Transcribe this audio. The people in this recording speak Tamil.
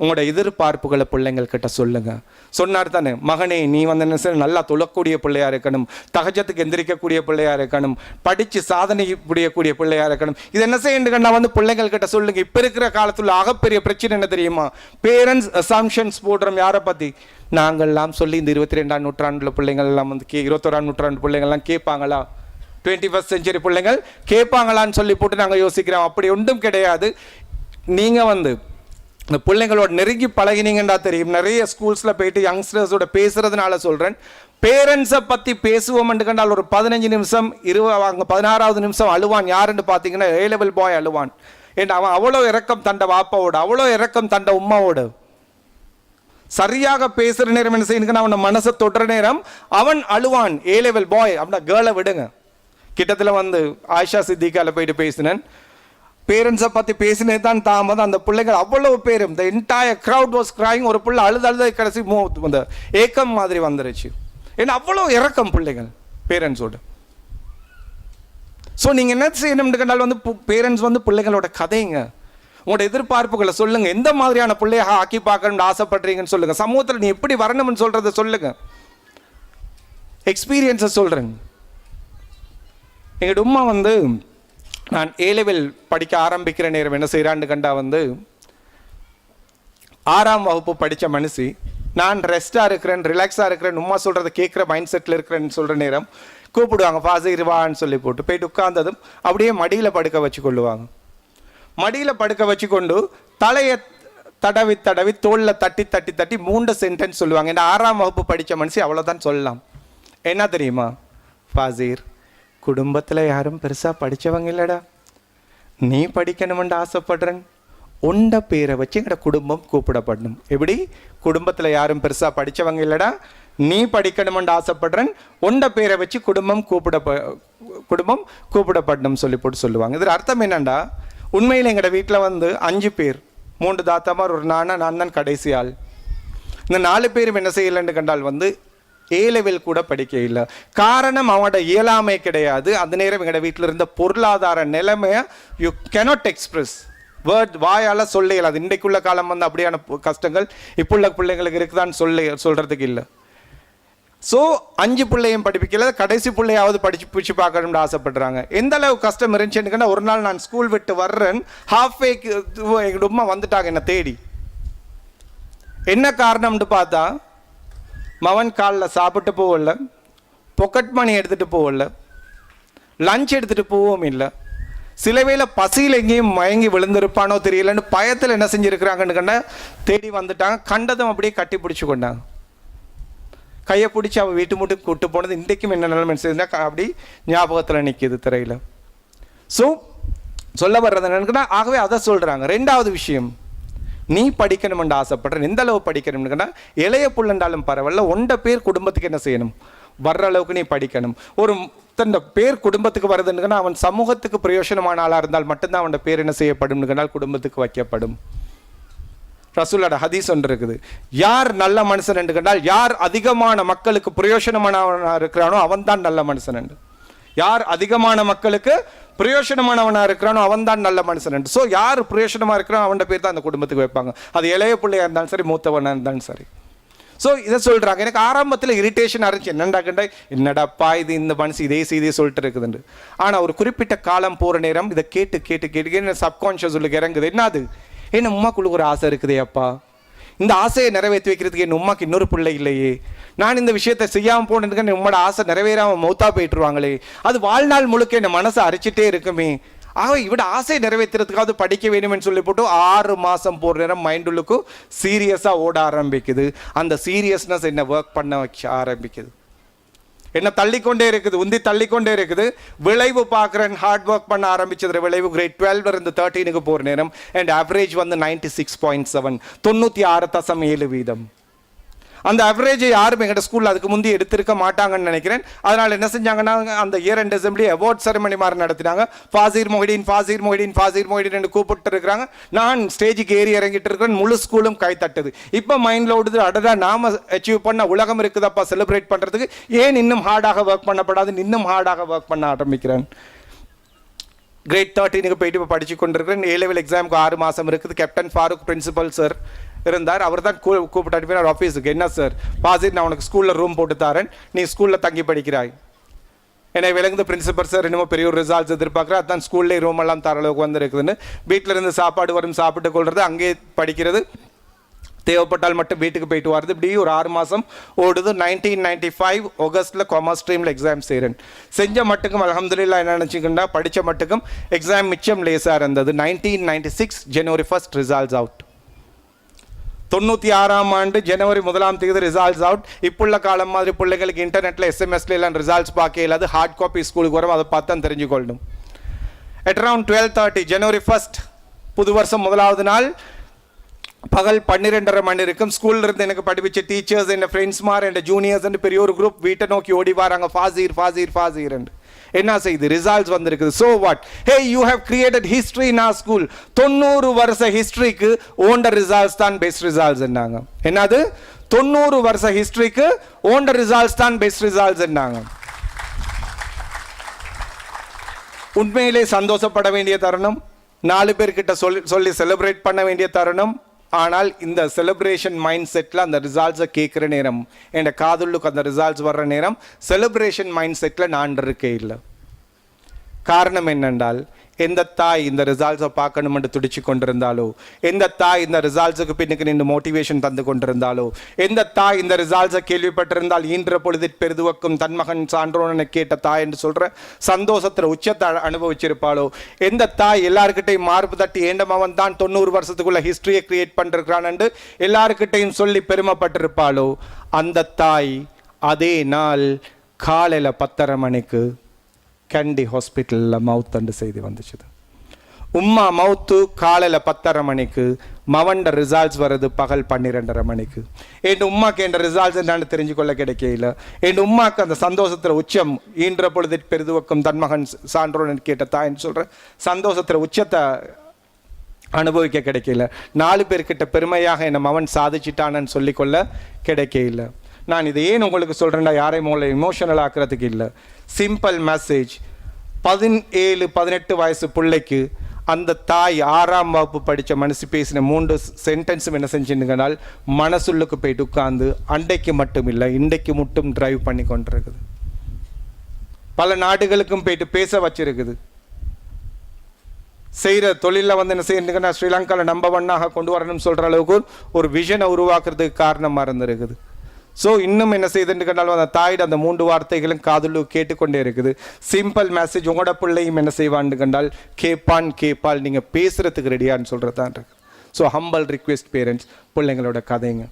உங்களோட எதிர்பார்ப்புகளை பிள்ளைங்கள்கிட்ட சொல்லுங்கள் சொல்லுங்க. சொன்னார் தானே மகனே நீ வந்து என்ன செய்ய நல்லா தொழக்கூடிய பிள்ளையாக இருக்கணும். தகஜத்துக்கு எந்திரிக்கக்கூடிய பிள்ளையாக இருக்கணும். படித்து சாதனை புரியக்கூடிய பிள்ளையாக இருக்கணும். இது என்ன செய்யணுங்கன்னா வந்து பிள்ளைங்கள்கிட்ட சொல்லுங்கள் சொல்லுங்க இருக்கிற காலத்தில் ஆகப்பெரிய பிரச்சனை என்ன தெரியுமா? பேரண்ட்ஸ் அசாம்ஷன்ஸ் போடுறோம். யாரை பற்றி நாங்கள்லாம் சொல்லி இந்த இருபத்தி ரெண்டாம் நூற்றாண்டில் பிள்ளைங்கள் எல்லாம் வந்து கே இருபத்தோராம் நூற்றாண்டு பிள்ளைங்கள்லாம் கேட்பாங்களா? டுவெண்ட்டி ஃபஸ்ட் செஞ்சுரி பிள்ளைங்கள் கேட்பாங்களான்னு சொல்லி போட்டு நாங்கள் யோசிக்கிறோம். அப்படி ஒன்றும் கிடையாது. நீங்கள் வந்து இந்த பிள்ளைங்களோட நெருங்கி பழகினீங்கன்னா தெரியும். நிறைய ஸ்கூல்ஸில் போயிட்டு யங்ஸ்டர்ஸோட பேசுகிறதுனால சொல்கிறேன் பேரண்ட்ஸை பற்றி பேசுவோம்னு கண்டால் ஒரு பதினஞ்சு நிமிஷம் இருபது அவங்க பதினாறாவது நிமிஷம் அழுவான். யாருன்னு பார்த்தீங்கன்னா ஏ லெவல் பாய் அழுவான். ஏன்னா அவன் அவ்வளோ இறக்கம் தண்ட வாப்பாவோட அவ்வளோ இறக்கம் தண்ட உம்மாவோட. சரியாக பேசுகிற நேரம் என்ன செய்யணுங்கன்னா அவன மனசை தொடுற நேரம் அவன் அழுவான். ஏ லெவல் பாய் அப்படின்னா கேர்ளை விடுங்க. கிட்டத்தில் வந்து ஆயிஷா சித்திகால போயிட்டு பேசினேன். பேரண்ட்ஸை பற்றி பேசினே தான் தாமதம் அந்த பிள்ளைகள் அவ்வளவு பேரும். இந்த என்டையர் க்ரௌட் வாஸ் கிராயிங் ஒரு பிள்ளை அழுது அழுது கடைசி மூ அந்த ஏக்கம் மாதிரி வந்துருச்சு. ஏன்னா அவ்வளோ இறக்கம் பிள்ளைகள் பேரண்ட்ஸோட. ஸோ நீங்கள் என்ன செய்யணும்னு கண்டால் வந்து பேரண்ட்ஸ் வந்து பிள்ளைகளோட கதைங்க. உங்களோட எதிர்பார்ப்புகளை சொல்லுங்கள் எந்த மாதிரியான பிள்ளையாக ஆக்கி பார்க்கணும்னு ஆசைப்படுறீங்கன்னு சொல்லுங்கள் சமூகத்தில் நீ எப்படி வரணும்னு சொல்கிறத சொல்லுங்கள் எக்ஸ்பீரியன்ஸை சொல்கிறேங்க எங்கள் உமா வந்து நான் ஏ லெவல் படிக்க ஆரம்பிக்கிற நேரம் என்ன செய்கிறான்னு கண்டா வந்து ஆறாம் வகுப்பு படித்த மனுஷி நான் ரெஸ்ட்டாக இருக்கிறேன் ரிலாக்ஸாக இருக்கிறேன் உம்மா சொல்கிறத கேட்குற மைண்ட் செட்டில் இருக்கிறேன்னு சொல்கிற நேரம் கூப்பிடுவாங்க ஃபாசிர் வான்னு சொல்லி போட்டு போயிட்டு உட்காந்ததும் அப்படியே மடியில் படுக்க வச்சு கொள்ளுவாங்க. மடியில் படுக்க வச்சு கொண்டு தலையை தடவி தடவி தோளில் தட்டி தட்டி தட்டி மூன்று சென்டென்ஸ் சொல்லுவாங்க. ஏன்னா ஆறாம் வகுப்பு படித்த மனுஷி அவ்வளோதான் சொல்லலாம். என்ன தெரியுமா? ஃபாசீர் குடும்பத்தில் யாரும் பெருசாக படித்தவங்க இல்லைடா. நீ படிக்கணுமென்று ஆசைப்படுறேன். உண்ட பேரை வச்சு எங்களோட குடும்பம் கூப்பிடப்படணும். எப்படி? குடும்பத்தில் யாரும் பெருசாக படித்தவங்க இல்லைடா. நீ படிக்கணுமென்று ஆசைப்படுறேன். உண்ட பேரை வச்சு குடும்பம் கூப்பிடப்ப குடும்பம் கூப்பிடப்படணும் சொல்லி போட்டு சொல்லுவாங்க. இதில் அர்த்தம் என்னண்டா? உண்மையில் எங்களோட வீட்டில் வந்து அஞ்சு பேர் மூன்று தாத்தாமார் ஒரு நானா நான் தான் கடைசி ஆள். இந்த நாலு பேரும் என்ன செய்யலைன்னு கண்டால் வந்து ஏ லெவல் கூட படிக்க இல்லை. காரணம் அவனோட இயலாமை கிடையாது. அந்த நேரம் எங்களோட வீட்டில் இருந்த பொருளாதார நிலைமையை யூ கெனாட் எக்ஸ்பிரஸ் வேர்ட் வாயால் சொல்ல இயலாது. இன்றைக்குள்ள காலம் வந்து அப்படியான கஷ்டங்கள் இப்போ உள்ள பிள்ளைங்களுக்கு இருக்குதான்னு சொல்ல சொல்கிறதுக்கு இல்லை. ஸோ அஞ்சு பிள்ளையும் படிப்பிக்கல கடைசி பிள்ளையாவது படிச்சு பிடிச்சி பார்க்கணும்னு ஆசைப்படுறாங்க. எந்த அளவு கஷ்டம் இருந்துச்சுன்னு ஒரு நாள் நான் ஸ்கூல் விட்டு வர்றேன் ஹாஃப் வேக்கு எங்கள் உமா வந்துட்டாங்க என்னை தேடி. என்ன காரணம்னு பார்த்தா மவன் காலில் சாப்பிட்டு போகல. பொக்கெட் மணி எடுத்துகிட்டு போகல. லஞ்ச் எடுத்துகிட்டு போகவும் இல்லை. சில வேளை பசியில் எங்கேயும் மயங்கி விழுந்திருப்பானோ தெரியலன்னு பயத்தில் என்ன செஞ்சுருக்கிறாங்கன்னு கண்ட தேடி வந்துட்டாங்க. கண்டதும் அப்படியே கட்டி பிடிச்சி கொண்டாங்க. கையை பிடிச்சி அவள் வீட்டு மட்டும் கூட்டு போனது. இன்றைக்கும் என்ன நிலைமை செய்யுதுன்னா அப்படி ஞாபகத்தில் நிற்கிது திரையில். ஸோ சொல்ல வர்றது என்னன்னா ஆகவே அதை சொல்கிறாங்க ரெண்டாவது விஷயம். நீ படிக்கணும்னு ஆசைப்படுற எந்த அளவு படிக்கணும்னுக்குன்னா இளைய புள்ளண்டாலும் பரவாயில்ல ஒன்றை பேர் குடும்பத்துக்கு என்ன செய்யணும்? வர்ற அளவுக்கு நீ படிக்கணும். ஒரு தன் பேர் குடும்பத்துக்கு வருதுன்னு அவன் சமூகத்துக்கு பிரயோஜனமான ஆளாக இருந்தால் மட்டும்தான் அவனோட பேர் என்ன செய்யப்படும் குடும்பத்துக்கு வைக்கப்படும். ரசூலோட ஹதீஸ் ஒன்று இருக்குது. யார் நல்ல மனுஷன் என்று கண்டால் யார் அதிகமான மக்களுக்கு பிரயோஜனமானவனாக இருக்கிறானோ அவன் தான் நல்ல மனுஷன் என்று. யார் அதிகமான மக்களுக்கு பிரயோஜனமானவனா இருக்கிறானோ அவன்தான் நல்ல மனுஷன் ஸோ யார் பிரயோஜனமா இருக்கிறானோ அவனோட பேர் தான் அந்த குடும்பத்துக்கு வைப்பாங்க. அது இளைய பிள்ளையா இருந்தாலும் சரி மூத்தவனா இருந்தாலும் சரி. ஸோ இதை சொல்கிறாங்க எனக்கு ஆரம்பத்தில் இரிட்டேஷன் இருந்துச்சு என்னடா கண்டா? என்னடாப்பா இது இந்த மனசு இதே செய்தியை சொல்லிட்டு இருக்குதுண்டு ஆனால் ஒரு குறிப்பிட்ட காலம் போகிற நேரம் இதை கேட்டு கேட்டு கேட்டு கேட்டு சப்கான்ஷியஸ் உள்ளுக்கு இறங்குது. என்னது? என்ன உமாக்குள்ளுக்கு ஒரு ஆசை இருக்குதே அப்பா? இந்த ஆசையை நிறைவேற்றி வைக்கிறதுக்கு என் உமாக்கு இன்னொரு பிள்ளை இல்லையே. நான் இந்த விஷயத்தை செய்யாமல் போனதுக்கு என் உம்மோட ஆசை நிறைவேறாமல் மௌத்தா போயிட்டுருவாங்களே. அது வாழ்நாள் முழுக்க என் மனசை அரிச்சிட்டே இருக்குமே. ஆக இவட ஆசையை நிறைவேற்றுறதுக்காவது படிக்க வேணும்னு சொல்லி போட்டு ஆறு மாதம் போகிற நேரம் மைண்டுள்ளுக்கும் சீரியஸாக ஓட ஆரம்பிக்குது. அந்த சீரியஸ்னஸ் என்னை ஒர்க் பண்ண வைக்க ஆரம்பிக்குது. என்ன தள்ளிக்கொண்டே இருக்குது உந்தி தள்ளிக்கொண்டே இருக்குது. விளைவு பார்க்குறேன் ஹார்ட் ஒர்க் பண்ண ஆரம்பிச்சது விளைவு கிரேட் டுவெல் இருந்து தேர்ட்டீனுக்கு போகிற நேரம் அண்ட் ஆவரேஜ் வந்து நைன்டி சிக்ஸ் பாயிண்ட் செவன் தொண்ணூற்றி ஆறு தசம் ஏழு வீதம். அந்த அவரேஜை யாரும் எங்கள்கிட்ட ஸ்கூலில் அதுக்கு முந்தி எடுத்திருக்க மாட்டாங்கன்னு நினைக்கிறேன். அதனால் என்ன செஞ்சாங்கன்னா அந்த year and assembly award ceremony மாதிரி நடத்தினாங்க. ஃபாசிர் மொஹிடீன் ஃபாசிர் மொஹிடீன் ஃபாசிர் மொஹிடீன் கூப்பிட்டு இருக்கிறாங்க. நான் ஸ்டேஜுக்கு ஏறி இறங்கிட்டு இருக்கிறேன். முழு ஸ்கூலும் கை தட்டுது. இப்போ மைண்டில் ஓடுது அடடா நாம அச்சீவ் பண்ண உலகம் இருக்குதப்பா செலிப்ரேட் பண்ணுறதுக்கு ஏன் இன்னும் ஹார்டாக ஒர்க் பண்ணப்படாது? இன்னும் ஹார்டாக ஒர்க் பண்ண ஆரம்பிக்கிறேன். கிரேட் தேர்ட்டினுக்கு போயிட்டு இப்போ படிச்சு கொண்டிருக்கிறேன். ஏ லெவல் எக்ஸாமுக்கு ஆறு மாதம் இருக்குது. கேப்டன் ஃபாரூக் பிரின்சிபல் சார் இருந்தார். அவர் தான் கூ கூப்பிட்டு அனுப்பினார் ஆஃபீஸுக்கு என்ன சார் பாசிட் நான் உனக்கு ஸ்கூலில் ரூம் போட்டு தரேன். நீ ஸ்கூலில் தங்கி படிக்கிறாய். என்னை விளங்குது பிரின்சிபல் சார் என்னமோ பெரிய ஒரு ரிசல்ட்ஸ் எதிர்பார்க்குறேன் அதான் ஸ்கூல்லேயே ரூம் எல்லாம் தர அளவுக்கு வந்துருக்குதுன்னு. வீட்டில் இருந்து சாப்பாடு வரும் சாப்பிட்டு கொள்றது அங்கேயே படிக்கிறது. தேவைப்பட்டால் மட்டும் வீட்டுக்கு போயிட்டு வருது இப்படி ஒரு ஆறு மாதம் ஓடுது. நைன்டீன் நைன்டி ஃபைவ் ஆகஸ்ட்டில் காமர்ஸ் ஸ்ட்ரீமில் எக்ஸாம் செய்கிறேன் செஞ்ச மட்டுக்கும் அலமதுல்லா என்ன நினச்சிக்கிட்டா படித்த மட்டுக்கும் எக்ஸாம் மிச்சம் லேசாக இருந்தது. Nineteen ninety six January first results out தொண்ணூற்றி ஆறாம் ஆண்டு ஜனவரி முதலாம் தேதி ரிசல்ட்ஸ் அவுட் இப்புள்ள காலம் மாதிரி பிள்ளைங்களுக்கு இன்டர்நெட்டில் எஸ்எம்எஸ்ல எல்லாம் ரிசல்ட்ஸ் பார்க்க இல்லாது ஹார்ட் காப்பி ஸ்கூலுக்கு வரும். அதை பார்த்து தான் தெரிஞ்சுக்கொள்ளணும். At around twelve thirty January first புது வருஷம் முதலாவது நாள். பகல் பன்னிரெண்டரை மணி இருக்கும். ஸ்கூல்ல இருந்து எனக்கு படிப்பிச்ச டீச்சர்ஸ் என் ஃப்ரெண்ட்ஸ்மார் என் ஜூனியர்ஸ் பெரிய ஒரு குரூப் வீட்டை நோக்கி ஓடி வராங்க. ஃபாசீர் ஃபாசீர் என்று. என்ன செய்யுது ரிசல்ட்ஸ் வந்திருக்குது. So what hey you have created history in our school தொண்ணூறு வருஷ ஹிஸ்ட்ரிக்கு ஓண்ட ரிசல்ட்ஸ் தான் பெஸ்ட் ரிசல்ட்ஸ் என்னாங்க என்னது? தொண்ணூறு வருஷ ஹிஸ்ட்ரிக்கு ஓண்ட ரிசல்ட்ஸ் தான் பெஸ்ட் ரிசல்ட்ஸ் என்னாங்க உண்மையிலே சந்தோஷப்பட வேண்டிய தருணம். நாலு பேர்கிட்ட சொல்லி சொல்லி செலிப்ரேட் பண்ண வேண்டிய தருணம். ஆனால் இந்த செலிப்ரேஷன் மைண்ட் செட்டில் அந்த ரிசல்ட்ஸை கேட்குற நேரம் என் காதலுக்கு அந்த ரிசல்ட்ஸ் வர்ற நேரம் செலிப்ரேஷன் மைண்ட் செட்டில் நான் இருக்கே இல்லை. காரணம் என்னென்றால் எந்த தாய் இந்த ரிசல்ட்ஸை பார்க்கணுமென்று துடிச்சு கொண்டிருந்தாலோ? எந்த தாய் இந்த ரிசல்ட்ஸுக்கு பின்னுக்கு நின்று மோட்டிவேஷன் தந்து கொண்டிருந்தாலோ? எந்த தாய் இந்த ரிசல்ட்ஸை கேள்விப்பட்டிருந்தால் ஈன்ற பொழுதில் பெருதுவக்கும் தன் மகன் சான்றோன்னு கேட்ட தாய் என்று சொல்கிற சந்தோஷத்தில் உச்சத்தை அனுபவிச்சிருப்பாளோ? எந்த தாய் எல்லாருக்கிட்டையும் மார்பு தட்டி ஏண்டமவன் தான் தொண்ணூறு வருஷத்துக்குள்ள ஹிஸ்ட்ரியை கிரியேட் பண்ணிருக்கிறான் என்று எல்லாருக்கிட்டையும் சொல்லி பெருமைப்பட்டிருப்பாளோ? அந்த தாய் அதே நாள் காலையில் பத்தரை மணிக்கு கண்டி ஹாஸ்பிட்டலில் மவுத் அண்டு செய்தி வந்துச்சுது. உம்மா மவுத்து காலையில் பத்தரை மணிக்கு மவண்ட ரிசல்ட்ஸ் வருது பகல் பன்னிரெண்டரை மணிக்கு. என் உம்மாக்கு என் ரிசல்ட்ஸ் என்னன்னு தெரிஞ்சுக்கொள்ள கிடைக்கல என் உம்மாக்கு அந்த சந்தோஷத்தில் உச்சம் ஈன்ற பொழுது பெரிதுவக்கும் தன்மகன் சான்றோன் கேட்ட தாயின்னு சொல்ற சந்தோஷத்தில் உச்சத்தை அனுபவிக்க கிடைக்கல நாலு பேர்கிட்ட பெருமையாக என்னை மவன் சாதிச்சிட்டானன்னு சொல்லிக்கொள்ள கிடைக்கல நான் இதை ஏன் உங்களுக்கு சொல்கிறேன்னா யாரையும் உங்களை இமோஷனல் ஆக்குறதுக்கு இல்லை. சிம்பிள் மெசேஜ் பதினேழு பதினெட்டு வயசு பிள்ளைக்கு அந்த தாய் ஆறாம் வகுப்பு படித்த மனசு பேசின மூன்று சென்டென்ஸும் என்ன செஞ்சுருங்கனால் மனசுள்ளுக்கு போயிட்டு உட்காந்து அண்டைக்கு மட்டும் இல்லை இன்றைக்கு மட்டும் டிரைவ் பண்ணி கொண்டிருக்குது. பல நாடுகளுக்கும் போயிட்டு பேச வச்சிருக்குது. செய்கிற தொழிலில் வந்து என்ன செய்யணுங்கன்னா ஸ்ரீலங்காவில் நம்ப ஒன்னாக கொண்டு வரணும்னு சொல்கிற அளவுக்கு ஒரு விஷனை உருவாக்குறதுக்கு காரணமாக இருந்திருக்குது. ஸோ இன்னும் என்ன செய்யுதுன்னு கண்டாலும் அந்த தாயிட அந்த மூன்று வார்த்தைகளும் காதலு கேட்டுக்கொண்டே இருக்குது. சிம்பிள் மெசேஜ் உங்களோட பிள்ளையும் என்ன செய்வான்னு கண்டால் கேட்பான் கேட்பால் நீங்கள் பேசுகிறதுக்கு ரெடியான்னு சொல்கிறது தான் இருக்குது ஸோ ஹம்பல் ரிக்வெஸ்ட் பேரண்ட்ஸ் பிள்ளைங்களோட கதைங்க.